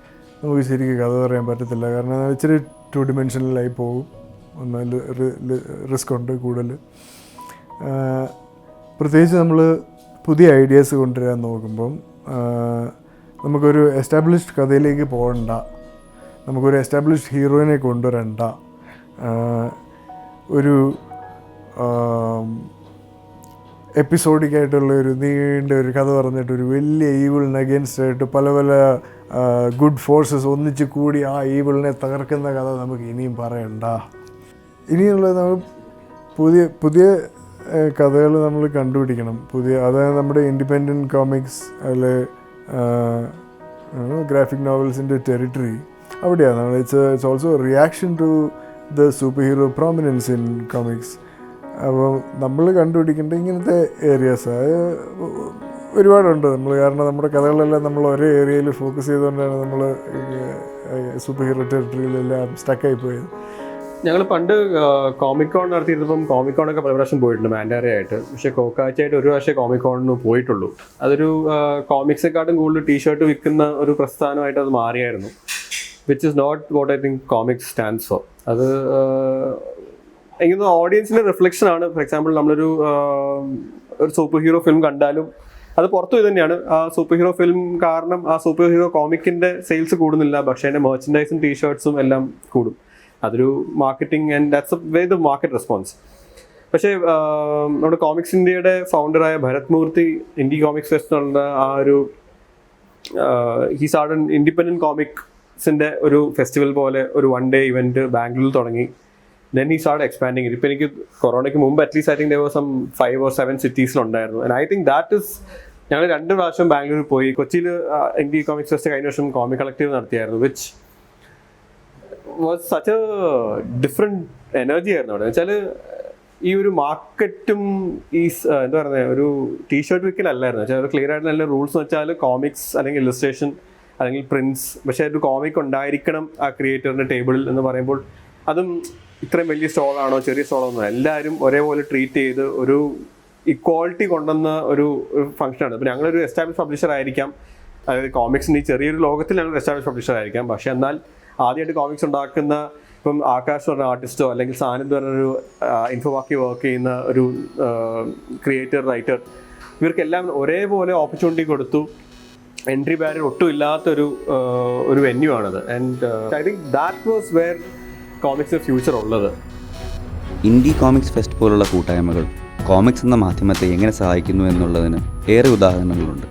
നമുക്ക് ശരിക്കും കഥ പറയാൻ പറ്റത്തില്ല. കാരണം ഇച്ചിരി ടു ഡിമെൻഷനിലായി പോകും. ഒന്ന് റിസ്ക് ഉണ്ട് കൂടുതൽ പ്രത്യേകിച്ച് നമ്മൾ പുതിയ ഐഡിയാസ് കൊണ്ടുവരാൻ നോക്കുമ്പം നമുക്കൊരു എസ്റ്റാബ്ലിഷ്ഡ് കഥയിലേക്ക് പോകണ്ട. നമുക്കൊരു എസ്റ്റാബ്ലിഷ്ഡ് ഹീറോയിനെ കൊണ്ടുവരണ്ട. ഒരു എപ്പിസോഡിക്കായിട്ടുള്ള ഒരു നീണ്ട ഒരു കഥ പറഞ്ഞിട്ട് ഒരു വലിയ ഈവിളിന് അഗേൻസ്റ്റ് ആയിട്ട് പല പല ഗുഡ് ഫോഴ്സസ് ഒന്നിച്ച് കൂടി ആ ഈവിളിനെ തകർക്കുന്ന കഥ നമുക്ക് ഇനിയും പറയണ്ട. ഇനിയുള്ളത് നമ്മൾ പുതിയ പുതിയ കഥകൾ നമ്മൾ കണ്ടുപിടിക്കണം. പുതിയ അതായത് നമ്മുടെ ഇൻഡിപെൻഡന്റ് കോമിക്സ് അതിൽ ഗ്രാഫിക് നോവൽസിന്റെ ടെറിട്ടറി അവിടെയാണ്. നമ്മൾ it's it's also reaction to the super hero prominence in comics അപ്പോൾ നമ്മൾ കണ്ടുപിടിക്കേണ്ട ഇങ്ങനത്തെ ഏരിയാസ് ഒരുപാടുണ്ട് നമ്മൾ കാരണം നമ്മുടെ കഥകളെല്ലാം നമ്മൾ ഒരേ ഏരിയയിൽ ഫോക്കസ് ചെയ്തുകൊണ്ടാണ് നമ്മൾ സൂപ്പർ ഹീറോ ടെറിട്ടറിയിലെല്ലാം സ്റ്റക്കായി പോയത് ഞങ്ങൾ പണ്ട് കോമിക് കോൺ നടത്തിയിരുന്നപ്പം കോമിക് കോണൊക്കെ പല പ്രാവശ്യം പോയിട്ടുണ്ട് മാൻഡാറി ആയിട്ട് പക്ഷേ കോക്കാച്ചായിട്ട് ഒരു പ്രാവശ്യം കോമിക് കോണിന് പോയിട്ടുള്ളൂ. അതൊരു കോമിക്സെക്കാട്ടും കൂടുതൽ ടീഷർട്ട് വിൽക്കുന്ന ഒരു പ്രസ്ഥാനമായിട്ട് അത് മാറിയായിരുന്നു. Which is not what I think comics stands for അത് എനിക്ക് തോന്നുന്നു ഓഡിയൻസിന്റെ റിഫ്ലക്ഷൻ ആണ്. ഫോർ എക്സാമ്പിൾ നമ്മളൊരു ഒരു സൂപ്പർ ഹീറോ ഫിലിം കണ്ടാലും അത് പുറത്തു ഇത് തന്നെയാണ്. ആ സൂപ്പർ ഹീറോ ഫിലിം കാരണം ആ സൂപ്പർ ഹീറോ കോമിക്കിന്റെ സെയിൽസ് കൂടുന്നില്ല. പക്ഷേ അതിന്റെ മെർച്ചൻഡൈസും ടീഷർട്സും എല്ലാം കൂടും. അതൊരു marketing and that's way the market response പക്ഷേ നമ്മുടെ കോമിക്സ് ഇന്ത്യയുടെ ഫൗണ്ടറായ Bharat Murthy India comics fest എന്നുള്ള ആ ഒരു ഹീ സാർഡ് ഇൻഡിപെൻഡന്റ് കോമിക്സിന്റെ ഒരു ഫെസ്റ്റിവൽ പോലെ ഒരു വൺ ഡേ ഇവന്റ് ബാംഗ്ലൂരിൽ തുടങ്ങി. ദെൻ ഈ സ്റ്റാർട്ട് എക്സ്പാൻഡിങ് ഇപ്പം എനിക്ക് കൊറോണയ്ക്ക് മുമ്പ് അറ്റ്ലീസ്റ്റ് ഐ തിങ്ക് ദിവസം five or seven സിറ്റീസിലുണ്ടായിരുന്നു and I think that is ഞങ്ങൾ രണ്ട് പ്രാവശ്യം ബാംഗ്ലൂരിൽ പോയി. കൊച്ചിയിൽ ഇന്ത്യ കോമിക്സ് ഫെസ്റ്റ് കഴിഞ്ഞ വർഷം comic collective നടത്തിയായിരുന്നു which was such a different energy ആയിരുന്നു അവിടെ. വെച്ചാൽ ഈ ഒരു മാർക്കറ്റും ഈ എന്താ പറയുക ഒരു ടീഷർട്ട് വിൽക്കലല്ലായിരുന്നു വെച്ചാൽ ക്ലിയർ ആയിട്ട് നല്ല റൂൾസ് എന്ന് വെച്ചാൽ കോമിക്സ് അല്ലെങ്കിൽ ഇല്ലസ്ട്രേഷൻ അല്ലെങ്കിൽ പ്രിൻസ് പക്ഷേ ഒരു കോമിക് ഉണ്ടായിരിക്കണം ആ ക്രിയേറ്ററിന്റെ ടേബിളിൽ എന്ന് പറയുമ്പോൾ അതും ഇത്രയും വലിയ സ്റ്റോളാണോ ചെറിയ സ്റ്റോളാണോ എല്ലാവരും ഒരേപോലെ ട്രീറ്റ് ചെയ്ത് ഒരു ഇക്വാളിറ്റി കൊണ്ടുവന്ന ഒരു ഫംഗ്ഷനാണ് അപ്പോൾ ഞങ്ങളൊരു എസ്റ്റാബ്ലിഷ് പബ്ലിഷർ ആയിരിക്കാം. അതായത് കോമിക്സിന്റെ ഈ ചെറിയൊരു ലോകത്തിൽ ഞങ്ങൾ എസ്റ്റാബ്ലിഷ് പബ്ലിഷർ ആയിരിക്കാം. പക്ഷേ എന്നാൽ ആദ്യമായിട്ട് കോമിക്സ് ഉണ്ടാക്കുന്ന ഇപ്പം ആകാശ് പറഞ്ഞ ആർട്ടിസ്റ്റോ അല്ലെങ്കിൽ സാനന്ദ് പറഞ്ഞൊരു ഇൻഫോവാക്കി വർക്ക് ചെയ്യുന്ന ഒരു ക്രിയേറ്റർ റൈറ്റർ ഇവർക്കെല്ലാം ഒരേപോലെ ഓപ്പർച്യൂണിറ്റി കൊടുത്തു. എൻട്രി ബാരിയർ ഒട്ടും ഇല്ലാത്തൊരു ഒരു വെന്യൂ ആണത്. And I think that was where കോമിക്സിന് future ഉള്ളത്. ഇൻഡി കോമിക്സ് ഫെസ്റ്റ് പോലുള്ള കൂട്ടായ്മകൾ കോമിക്സ് എന്ന മാധ്യമത്തെ എങ്ങനെ സഹായിക്കുന്നു എന്നുള്ളതിന് ഏറെ ഉദാഹരണങ്ങളുണ്ട്.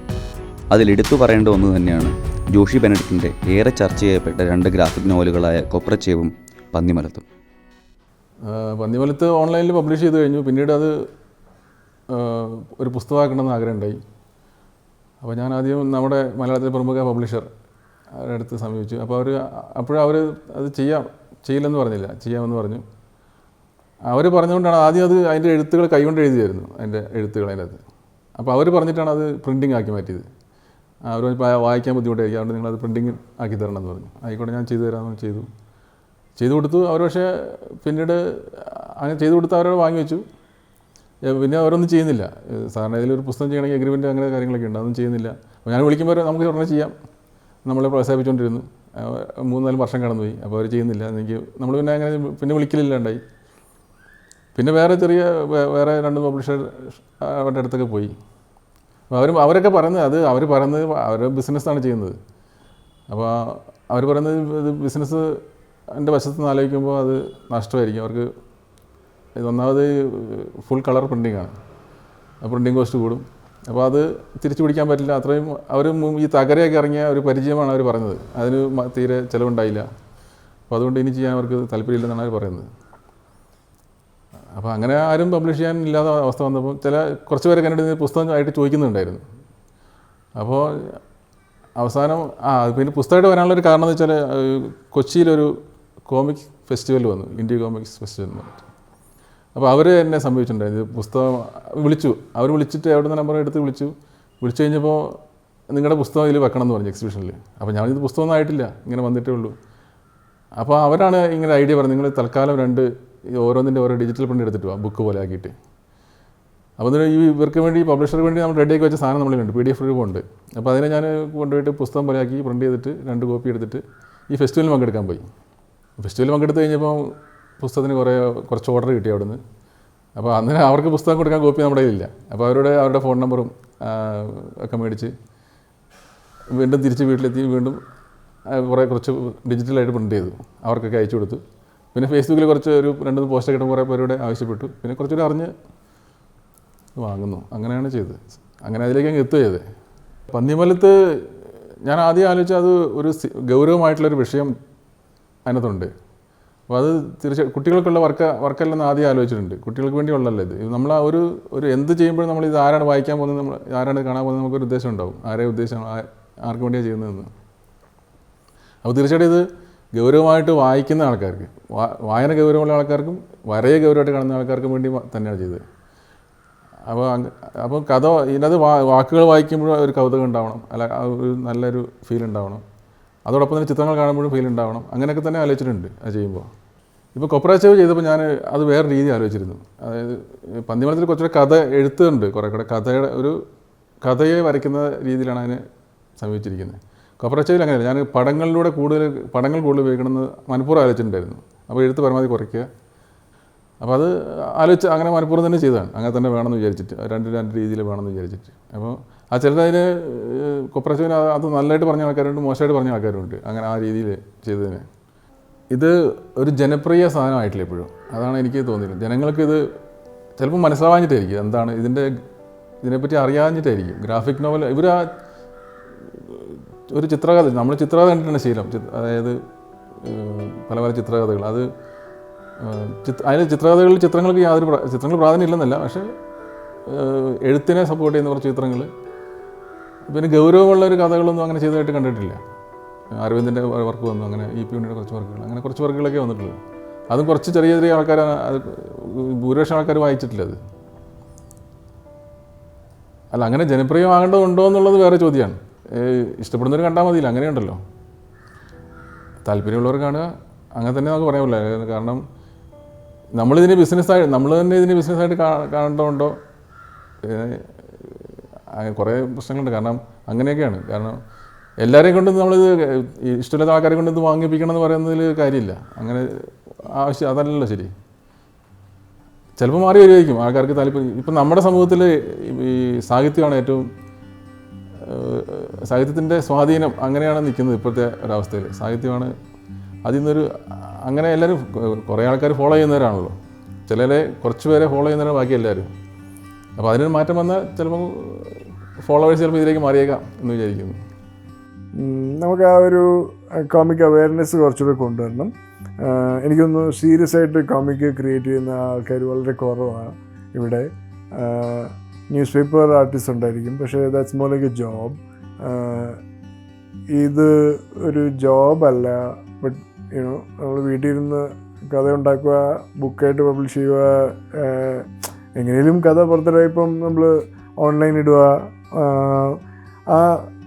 അതിലെടുത്തു പറയേണ്ട ഒന്ന് തന്നെയാണ് ജോഷി ബെനഡിക്റ്റിന്റെ ഏറെ ചർച്ച ചെയ്യപ്പെട്ട രണ്ട് ഗ്രാഫിക് നോവലുകളായ കൊപ്രച്ചേവും പന്നിമലത്തും. പന്നിമലത്ത് ഓൺലൈനിൽ പബ്ലിഷ് ചെയ്ത് കഴിഞ്ഞു. പിന്നീട് അത് ഒരു പുസ്തകമാക്കണമെന്ന് ആഗ്രഹമുണ്ടായി. അപ്പോൾ ഞാൻ ആദ്യം നമ്മുടെ മലയാളത്തിലെ പ്രമുഖ പബ്ലിഷർ അവരുടെ അടുത്ത് സമീപിച്ചു. അപ്പോൾ അവർ അപ്പോഴവർ അത് ചെയ്യാം. ചെയ്യില്ലെന്ന് പറഞ്ഞില്ല ചെയ്യാമെന്ന് പറഞ്ഞു. അവർ പറഞ്ഞുകൊണ്ടാണ് ആദ്യം അത് അതിന്റെ എഴുത്തുകൾ കൈകൊണ്ട് എഴുതിയായിരുന്നു അതിന്റെ എഴുത്തുകൾ അതിനകത്ത്. അപ്പോൾ അവർ പറഞ്ഞിട്ടാണ് അത് പ്രിന്റിംഗ് ആക്കി മാറ്റിയത്. അവർ വായിക്കാൻ ബുദ്ധിമുട്ടായിരിക്കും അതുകൊണ്ട് നിങ്ങളത് പ്രിന്റിംഗ് ആക്കി തരണം എന്ന് പറഞ്ഞു. ആയിക്കോട്ടെ ഞാൻ ചെയ്തു തരാമെന്ന് ചെയ്തു. ചെയ്തു കൊടുത്തു അവർ പക്ഷേ പിന്നീട് അങ്ങനെ ചെയ്തു കൊടുത്ത് അവരോട് വാങ്ങി വെച്ചു. പിന്നെ അവരൊന്നും ചെയ്യുന്നില്ല. സാറിന് ഇതിലൊരു പുസ്തകം ചെയ്യണമെങ്കിൽ എഗ്രിമെന്റ് അങ്ങനെ കാര്യങ്ങളൊക്കെ ഉണ്ട് അതൊന്നും ചെയ്യുന്നില്ല. അപ്പോൾ ഞാൻ വിളിക്കുമ്പോൾ നമുക്ക് ഉടനെ ചെയ്യാം. നമ്മളെ പ്രോത്സാഹിപ്പിച്ചുകൊണ്ടിരുന്നു. മൂന്നാൽ വർഷം കടന്നുപോയി. അപ്പോൾ അവർ ചെയ്യുന്നില്ല. എനിക്ക് നമ്മൾ പിന്നെ അങ്ങനെ പിന്നെ വിളിക്കലില്ലാണ്ടായി പിന്നെ വേറെ ചെറിയ വേറെ രണ്ട് പബ്ലിഷർ അവരുടെ അടുത്തൊക്കെ പോയി. അവർ അവരൊക്കെ പറയുന്നത് അത് അവർ പറയുന്നത് അവരുടെ ബിസിനസ്സാണ് ചെയ്യുന്നത്. അപ്പോൾ അവർ പറയുന്നത് ഇത് ബിസിനസ് എന്റെ വശത്ത് നിന്ന് ആലോചിക്കുമ്പോൾ അത് നഷ്ടമായിരിക്കും. അവർക്ക് ഇത് ഒന്നാമത് ഫുൾ കളർ പ്രിന്റിങ്ങാണ് പ്രിന്റിങ് കോസ്റ്റ് കൂടും. അപ്പോൾ അത് തിരിച്ചു പിടിക്കാൻ പറ്റില്ല. അത്രയും അവർ ഈ തകരയൊക്കെ ഇറങ്ങിയ ഒരു പരിചയമാണ് അവർ പറഞ്ഞത്. അതിന് തീരെ ചിലവുണ്ടായില്ല. അപ്പോൾ അതുകൊണ്ട് ഇനി ചെയ്യാൻ അവർക്ക് താല്പര്യമില്ലെന്നാണ് അവർ പറയുന്നത്. അപ്പോൾ അങ്ങനെ ആരും പബ്ലിഷ് ചെയ്യാൻ ഇല്ലാത്ത അവസ്ഥ വന്നപ്പോൾ ചില കുറച്ച് പേരൊക്കെ എന്നോട് ഇത് പുസ്തകം ആയിട്ട് ചോദിക്കുന്നുണ്ടായിരുന്നു. അപ്പോൾ അവസാനം ആ പിന്നെ പുസ്തകമായിട്ട് വരാനുള്ളൊരു കാരണം എന്ന് വെച്ചാൽ കൊച്ചിയിലൊരു കോമിക് ഫെസ്റ്റിവൽ വന്നു. ഇന്ത്യ കോമിക്സ് ഫെസ്റ്റിവൽ എന്ന് പറഞ്ഞിട്ട്. അപ്പോൾ അവർ എന്നെ സംഭവിച്ചിട്ടുണ്ടായിരുന്നു പുസ്തകം വിളിച്ചു. അവർ വിളിച്ചിട്ട് അവിടെ നിന്ന് നമ്പർ എടുത്ത് വിളിച്ചു. വിളിച്ചു കഴിഞ്ഞപ്പോൾ നിങ്ങളുടെ പുസ്തകം ഇതിൽ വെക്കണം എന്ന് പറഞ്ഞു എക്സിബിഷനിൽ അപ്പോൾ ഞാനിത് പുസ്തകമൊന്നും ആയിട്ടില്ല. ഇങ്ങനെ വന്നിട്ടേ ഉള്ളൂ. അപ്പോൾ അവരാണ് ഇങ്ങനെ ഐഡിയ പറഞ്ഞത്. നിങ്ങൾ തൽക്കാലം രണ്ട് ഓരോന്നിന്റെ ഓരോ ഡിജിറ്റൽ പ്രിന്റ് എടുത്തിട്ട് വാ ബുക്ക് പോലെ ആക്കിയിട്ട്. അപ്പോൾ അതിന് ഈ ഇവർക്ക് വേണ്ടി പബ്ലിഷർക്ക് വേണ്ടി നമ്മൾ റെഡിയാക്കി വെച്ച സാധനം നമ്മൾ കണ്ടു പി ഡി എഫ് രൂപമുണ്ട് അപ്പോൾ അതിനെ ഞാൻ കൊണ്ടുപോയിട്ട് പുസ്തകം പോലെ ആക്കി പ്രിന്റ് ചെയ്തിട്ട് രണ്ട് കോപ്പി എടുത്തിട്ട് ഈ ഫെസ്റ്റിവലിൽ പങ്കെടുക്കാൻ പോയി. ഫെസ്റ്റിവലിൽ പങ്കെടുത്ത് കഴിഞ്ഞപ്പോൾ പുസ്തകത്തിന് കുറേ കുറച്ച് ഓർഡർ കിട്ടി അവിടുന്ന്. അപ്പോൾ അന്നേരം അവർക്ക് പുസ്തകം കൊടുക്കാൻ കോപ്പി നമ്മുടെ കയ്യിലില്ല. അപ്പോൾ അവരുടെ അവരുടെ ഫോൺ നമ്പറും ഒക്കെ മേടിച്ച് വീണ്ടും തിരിച്ച് വീട്ടിലെത്തി വീണ്ടും കുറേ കുറച്ച് ഡിജിറ്റലായിട്ട് പ്രിന്റ് ചെയ്തു. അവർക്കൊക്കെ അയച്ചു കൊടുത്തു. പിന്നെ ഫേസ്ബുക്കിൽ കുറച്ച് ഒരു രണ്ട് പോസ്റ്റ് കിട്ടും കുറേ പേരോട് ആവശ്യപ്പെട്ടു. പിന്നെ കുറച്ചുകൂടി അറിഞ്ഞ് വാങ്ങുന്നു. അങ്ങനെയാണ് ചെയ്തത്. അങ്ങനെ അതിലേക്ക് അങ്ങ് എത്തുക ചെയ്തത്. പന്നിമലത്ത് ഞാൻ ആദ്യം ആലോചിച്ചത് ഒരു സി- ഗൗരവമായിട്ടുള്ളൊരു വിഷയം അതിനകത്തുണ്ട്. അപ്പോൾ അത് തീർച്ചയായും കുട്ടികൾക്കുള്ള വർക്ക് വർക്കല്ലെന്ന് ആദ്യം ആലോചിച്ചിട്ടുണ്ട്. കുട്ടികൾക്ക് വേണ്ടി വേണ്ടിയുള്ളല്ലോ ഇത്. നമ്മൾ ആ ഒരു ഒരു എന്ത് ചെയ്യുമ്പോഴും നമ്മൾ ഇത് ആരാണ് വായിക്കാൻ പോകുന്നത് നമ്മൾ ആരാണ് കാണാൻ പോകുന്നത് നമുക്കൊരു ഉദ്ദേശം ഉണ്ടാവും. ആരെ ഉദ്ദേശം ആർക്ക് വേണ്ടിയാണ് ചെയ്യുന്നതെന്ന്. അപ്പോൾ തീർച്ചയായിട്ടും ഇത് ഗൗരവമായിട്ട് വായിക്കുന്ന ആൾക്കാർക്ക് വായന ഗൗരവമുള്ള ആൾക്കാർക്കും വരയെ ഗൗരവമായിട്ട് കാണുന്ന ആൾക്കാർക്കും വേണ്ടി തന്നെയാണ് ചെയ്തത്. അപ്പോൾ അപ്പോൾ കഥ ഇതിനകത്ത് വാക്കുകൾ വായിക്കുമ്പോഴും ഒരു കൗതുകം ഉണ്ടാവണം. അല്ല ഒരു നല്ലൊരു ഫീൽ ഉണ്ടാവണം. അതോടൊപ്പം തന്നെ ചിത്രങ്ങൾ കാണുമ്പോഴും ഫീൽ ഉണ്ടാവണം. അങ്ങനെയൊക്കെ തന്നെ ആലോചിച്ചിട്ടുണ്ട് അത് ചെയ്യുമ്പോൾ ഇപ്പോൾ കൊപ്രാച്ചേവ് ചെയ്തപ്പോൾ ഞാൻ അത് വേറെ രീതി ആലോചിച്ചിരുന്നു. അതായത് പന്തിമലത്തിൽ കുറച്ചുകൂടെ കഥ എഴുത്തുണ്ട് കുറേ കൂടെ. കഥയുടെ ഒരു കഥയെ വരയ്ക്കുന്ന രീതിയിലാണ് അതിനെ സമീപിച്ചിരിക്കുന്നത്. കൊപ്രാച്ചേവിൽ അങ്ങനെയല്ല. ഞാൻ പടങ്ങളിലൂടെ കൂടുതൽ പടങ്ങൾ കൂടുതൽ ഉപയോഗിക്കണമെന്ന് മനഃപൂർവം ആലോചിച്ചിട്ടുണ്ടായിരുന്നു. അപ്പോൾ എഴുത്ത് പരമാവധി കുറയ്ക്കുക. അപ്പോൾ അത് ആലോചിച്ച് അങ്ങനെ മനഃപൂർവം തന്നെ ചെയ്തതാണ്. അങ്ങനെ തന്നെ വേണമെന്ന് വിചാരിച്ചിട്ട്. രണ്ട് രണ്ട് രീതിയിൽ വേണമെന്ന് വിചാരിച്ചിട്ട്. അപ്പോൾ ആ ചിലതതിൽ അതിന് അത് നല്ലതായിട്ട് പറഞ്ഞ ആൾക്കാരുണ്ട് മോശമായിട്ട് പറഞ്ഞ ആൾക്കാരുണ്ട്. അങ്ങനെ ആ രീതിയിൽ ചെയ്തതിന്. ഇത് ഒരു ജനപ്രിയ സാധനമായിട്ടില്ല എപ്പോഴും അതാണ് എനിക്ക് തോന്നിയത് ജനങ്ങൾക്ക് ഇത് ചിലപ്പോൾ മനസ്സിലാവാഞ്ഞിട്ടായിരിക്കും എന്താണ് ഇതിന്റെ ഇതിനെപ്പറ്റി അറിയാഞ്ഞിട്ടായിരിക്കും. ഗ്രാഫിക് നോവൽ ഇവർ ആ ഒരു ചിത്രകഥ നമ്മൾ ചിത്രകഥ കണ്ടിട്ടാണ് ശീലം. അതായത് പല പല ചിത്രകഥകൾ. അത് ചിത്ര അതിൽ ചിത്രകഥകളിൽ ചിത്രങ്ങൾക്ക് യാതൊരു ചിത്രങ്ങൾ പ്രാധാന്യം ഇല്ലെന്നല്ല പക്ഷേ എഴുത്തിനെ സപ്പോർട്ട് ചെയ്യുന്ന കുറച്ച് ചിത്രങ്ങൾ പിന്നെ ഗൗരവമുള്ള ഒരു കഥകളൊന്നും അങ്ങനെ ചെയ്തതായിട്ട് കണ്ടിട്ടില്ല. അരവിന്ദിന്റെ വർക്ക് വന്നു അങ്ങനെ ഇ പി ഉണ്ണിയുടെ കുറച്ച് വർക്കുകൾ അങ്ങനെ കുറച്ച് വർക്കുകളൊക്കെ വന്നിട്ടുള്ളത്. അതും കുറച്ച് ചെറിയ ചെറിയ ആൾക്കാരാണ് അത് ഭൂരിപക്ഷം ആൾക്കാർ വായിച്ചിട്ടില്ല അത്. അല്ല അങ്ങനെ ജനപ്രിയമാകേണ്ടതുണ്ടോ എന്നുള്ളത് വേറെ ചോദ്യമാണ് ഇഷ്ടപ്പെടുന്നവർ കണ്ടാൽ മതിയില്ല അങ്ങനെയുണ്ടല്ലോ താല്പര്യമുള്ളവർ കാണുക അങ്ങനെ തന്നെ നമുക്ക് പറയാൻ പറ്റില്ല. കാരണം നമ്മളിതിനെ ബിസിനസ്സായി നമ്മൾ തന്നെ ഇതിനെ ബിസിനസ്സായിട്ട് കാണേണ്ടതുണ്ടോ? കുറേ പ്രശ്നങ്ങളുണ്ട്. കാരണം അങ്ങനെയൊക്കെയാണ്. കാരണം എല്ലാവരെയും കൊണ്ട് നമ്മളിത് ഇഷ്ടമില്ലാത്ത ആൾക്കാരെ കൊണ്ട് ഇത് വാങ്ങിപ്പിക്കണം എന്ന് പറയുന്നതിൽ കാര്യമില്ല. അങ്ങനെ ആവശ്യം അതല്ലല്ലോ ശരി. ചിലപ്പോൾ മാറി വരുമായിരിക്കും ആൾക്കാർക്ക് താല്പര്യം. ഇപ്പം നമ്മുടെ സമൂഹത്തിൽ ഈ സാഹിത്യമാണ് ഏറ്റവും സാഹിത്യത്തിന്റെ സ്വാധീനം അങ്ങനെയാണ് നിൽക്കുന്നത് ഇപ്പോഴത്തെ ഒരവസ്ഥയിൽ സാഹിത്യമാണ് അതിൽ നിന്നൊരു അങ്ങനെ എല്ലാവരും കുറേ ആൾക്കാർ ഫോളോ ചെയ്യുന്നവരാണല്ലോ. ചിലരെ കുറച്ച് പേരെ ഫോളോ ചെയ്യുന്നവരാണ് ബാക്കി എല്ലാവരും അപ്പോൾ അതിനൊരു മാറ്റം വന്നാൽ ചിലപ്പോൾ ഫോളോവേഴ്സ് ചിലപ്പോൾ ഇതിലേക്ക് മാറിയേക്കാം എന്ന് വിചാരിക്കുന്നു. നമുക്ക് ആ ഒരു കോമിക് അവയർനെസ് കുറച്ചുകൂടെ കൊണ്ടുവരണം. എനിക്കൊന്ന് സീരിയസ് ആയിട്ട് കോമിക് ക്രിയേറ്റ് ചെയ്യുന്ന ആൾക്കാർ വളരെ കുറവാണ് ഇവിടെ. ന്യൂസ് പേപ്പർ ആർട്ടിസ്റ്റ് ഉണ്ടായിരിക്കും. പക്ഷേ that's more like a job ഇത് ഒരു ജോബല്ല ബട്ട് യുനോ നമ്മൾ വീട്ടിൽ ഇരുന്ന് കഥ ഉണ്ടാക്കുക ബുക്കായിട്ട് പബ്ലിഷ് ചെയ്യുക എങ്ങനെയും കഥ പുറത്തിടുക ഇപ്പം നമ്മൾ ഓൺലൈൻ ഇടുക ആ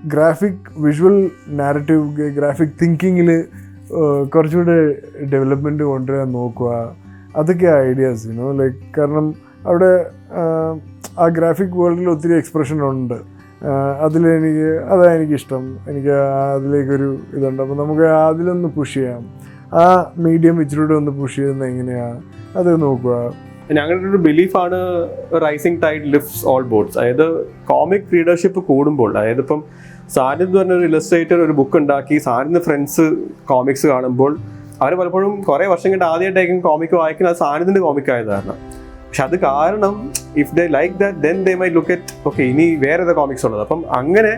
ഗ്രാഫിക് വിഷ്വൽ നാരറ്റീവ് ഗ്രാഫിക് തിങ്കിങ്ങിൽ കുറച്ചുകൂടെ ഡെവലപ്മെന്റ് കൊണ്ടുവരാൻ നോക്കുക. അതൊക്കെ ഐഡിയാസ് യുനോ ലൈക്ക് കാരണം അവിടെ ആ ഗ്രാഫിക് വേൾഡിൽ ഒത്തിരി എക്സ്പ്രഷൻ ഉണ്ട്. അതിലെനിക്ക് അതാണ് എനിക്കിഷ്ടം. എനിക്ക് അതിലേക്കൊരു ഇതുണ്ട്. അപ്പോൾ നമുക്ക് അതിലൊന്ന് പുഷ് ചെയ്യാം. ആ മീഡിയം ഇച്ചിരൂടെ ഒന്ന് പുഷ് ചെയ്യുന്നത് എങ്ങനെയാണ് അത് നോക്കുക. ഞങ്ങളുടെ ഒരു ബിലീഫാണ് rising tide lifts all boats അതായത് കോമിക് റീഡർഷിപ്പ് കൂടുമ്പോൾ അതായത് ഇപ്പം സാനിദ് എന്ന് പറഞ്ഞ ഒരു ഇലസ്ട്രേറ്റർ ഒരു ബുക്ക് ഉണ്ടാക്കി സാരിന്ന് ഫ്രണ്ട്സ് കോമിക്സ് കാണുമ്പോൾ അവർ പലപ്പോഴും കുറേ വർഷം കഴിഞ്ഞിട്ട് ആദ്യമായിട്ടായിരിക്കും കോമിക് വായിക്കുന്നത്. അത് സാനിദിന്റെ കോമിക് ആയത് പക്ഷെ അത് കാരണം if they like that then they my look at okay ഇനി വേറെ ഏതാ കോമിക്സ് ഉള്ളത്? അപ്പം അങ്ങനെ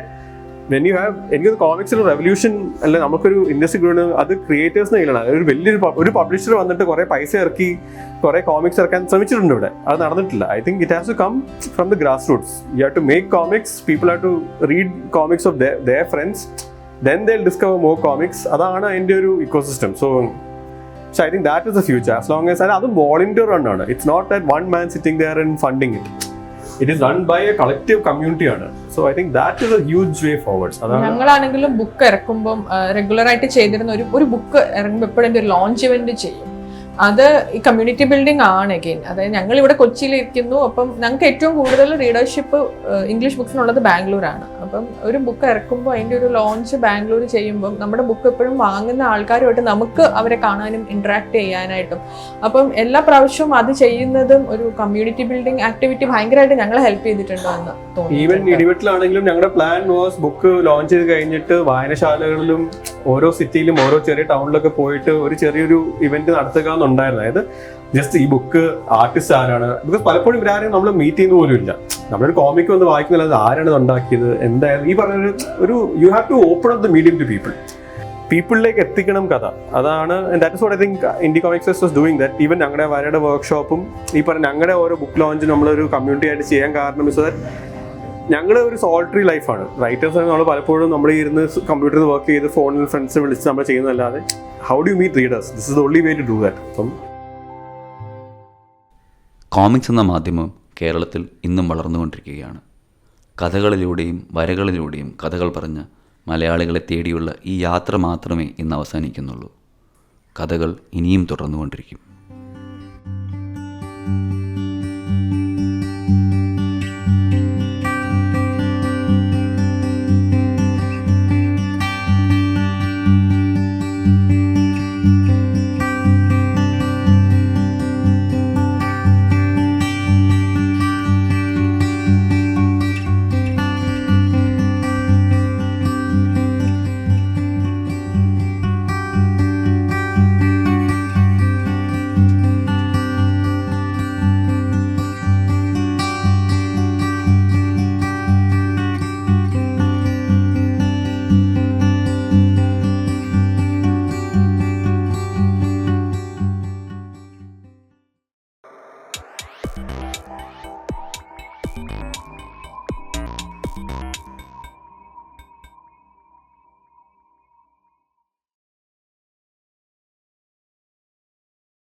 വെൻ യു ഹാവ് എനിക്ക് കോമിക്സിൽ റെവല്യൂഷൻ അല്ല നമുക്കൊരു ഇൻഡസ്ട്രി ഗ്രൂണ് അത് ക്രിയേറ്റേഴ്സിന് കയ്യിലാണ്. ഒരു വലിയൊരു ഒരു പബ്ലിഷർ വന്നിട്ട് കുറെ പൈസ ഇറക്കി കുറെ കോമിക്സ് ഇറക്കാൻ ശ്രമിച്ചിട്ടുണ്ട് ഇവിടെ. അത് നടന്നിട്ടില്ല. I think it has to come from the grass roots you have to make comics people have to read comics of the friends then they discover more comics അതാണ് അതിന്റെ ഒരു ecosystem so so I think that is the future as long as അത് അതും run ആണ്. It's not that one man sitting there and funding it it is run by a collective community ആണ്. So I think that is a huge way forwards ഞങ്ങളാണെങ്കിലും book ഇറക്കുമ്പം regular ആയിട്ട് ചെയ്തിരുന്ന ഒരു ഒരു book ഇറങ്ങുമ്പോൾ എപ്പോഴും ഒരു ലോഞ്ച് ഇവന്റ് ചെയ്യും. അത് ഈ കമ്മ്യൂണിറ്റി ബിൽഡിംഗ് ആണ് അഗെയിൻ അതായത് ഞങ്ങൾ ഇവിടെ കൊച്ചിയിൽ ഇരിക്കുന്നു അപ്പം ഞങ്ങൾക്ക് ഏറ്റവും കൂടുതൽ റീഡർഷിപ്പ് ഇംഗ്ലീഷ് ബുക്സിനുള്ളത് ബാംഗ്ലൂരാണ്. അപ്പം ഒരു ബുക്ക് ഇറക്കുമ്പോൾ അതിന്റെ ഒരു ലോഞ്ച് ബാംഗ്ലൂർ ചെയ്യുമ്പം നമ്മുടെ ബുക്ക് എപ്പോഴും വാങ്ങുന്ന ആൾക്കാരുമായിട്ട് നമുക്ക് അവരെ കാണാനും ഇൻട്രാക്ട് ചെയ്യാനായിട്ടും. അപ്പം എല്ലാ പ്രാവശ്യവും അത് ചെയ്യുന്നതും ഒരു കമ്മ്യൂണിറ്റി ബിൽഡിംഗ് ആക്ടിവിറ്റി ഭയങ്കരമായിട്ട് ഞങ്ങളെ ഹെൽപ്പ് ചെയ്തിട്ടുണ്ടോ എന്ന് തോന്നുന്നു ഞങ്ങളുടെ പ്ലാൻ വാസ് ബുക്ക് ലോഞ്ച് ചെയ്ത് കഴിഞ്ഞിട്ട് വായനശാലകളിലും ഓരോ സിറ്റിയിലും ഓരോ ചെറിയ ടൗണിലൊക്കെ പോയിട്ട് ഒരു ചെറിയൊരു ഇവന്റ് നടത്തുക എന്നുണ്ടായിരുന്നു അതായത് ജസ്റ്റ് ഈ ബുക്ക് ആർട്ടിസ്റ്റ് ആരാണ്? ബിക്കോസ് പലപ്പോഴും ഇവരാരെയും നമ്മൾ മീറ്റ് ചെയ്യുന്ന പോലും ഇല്ല. നമ്മളൊരു കോമിക് വന്ന് വായിക്കുന്നില്ല അത് ആരാണ് ഉണ്ടാക്കിയത് എന്തായാലും ഈ പറഞ്ഞൊരു ഒരു you have to open up the medium to people പീപ്പിളിലേക്ക് എത്തിക്കണം കഥ. അതാണ് that is what I think India comics was doing that even ഞങ്ങളുടെ വരയുടെ വർക്ക്ഷോപ്പും ഈ പറഞ്ഞ ഞങ്ങളുടെ ഓരോ ബുക്ക് ലോഞ്ച് നമ്മളൊരു കമ്മ്യൂണിറ്റി ആയിട്ട് ചെയ്യാൻ കാരണം ഇസ് ദാറ്റ് ഞങ്ങളുടെ ഒരു സോൾട്ടറി ലൈഫാണ് റൈറ്റേഴ്സ് നമ്മൾ പലപ്പോഴും നമ്മൾ ഇരുന്ന് കമ്പ്യൂട്ടറിൽ വർക്ക് ചെയ്ത് ഫോണിൽ ഫ്രണ്ട്സ് വിളിച്ച് നമ്മൾ ചെയ്യുന്നതല്ലാതെ how do meet readers this is the only way to do that അപ്പം കോമിക്സ് എന്ന മാധ്യമം കേരളത്തിൽ ഇന്നും വളർന്നുകൊണ്ടിരിക്കുകയാണ്. കഥകളിലൂടെയും വരകളിലൂടെയും കഥകൾ പറഞ്ഞ് മലയാളികളെ തേടിയുള്ള ഈ യാത്ര മാത്രമേ ഇന്ന് അവസാനിക്കുന്നുള്ളൂ. കഥകൾ ഇനിയും തുടർന്നുകൊണ്ടിരിക്കും.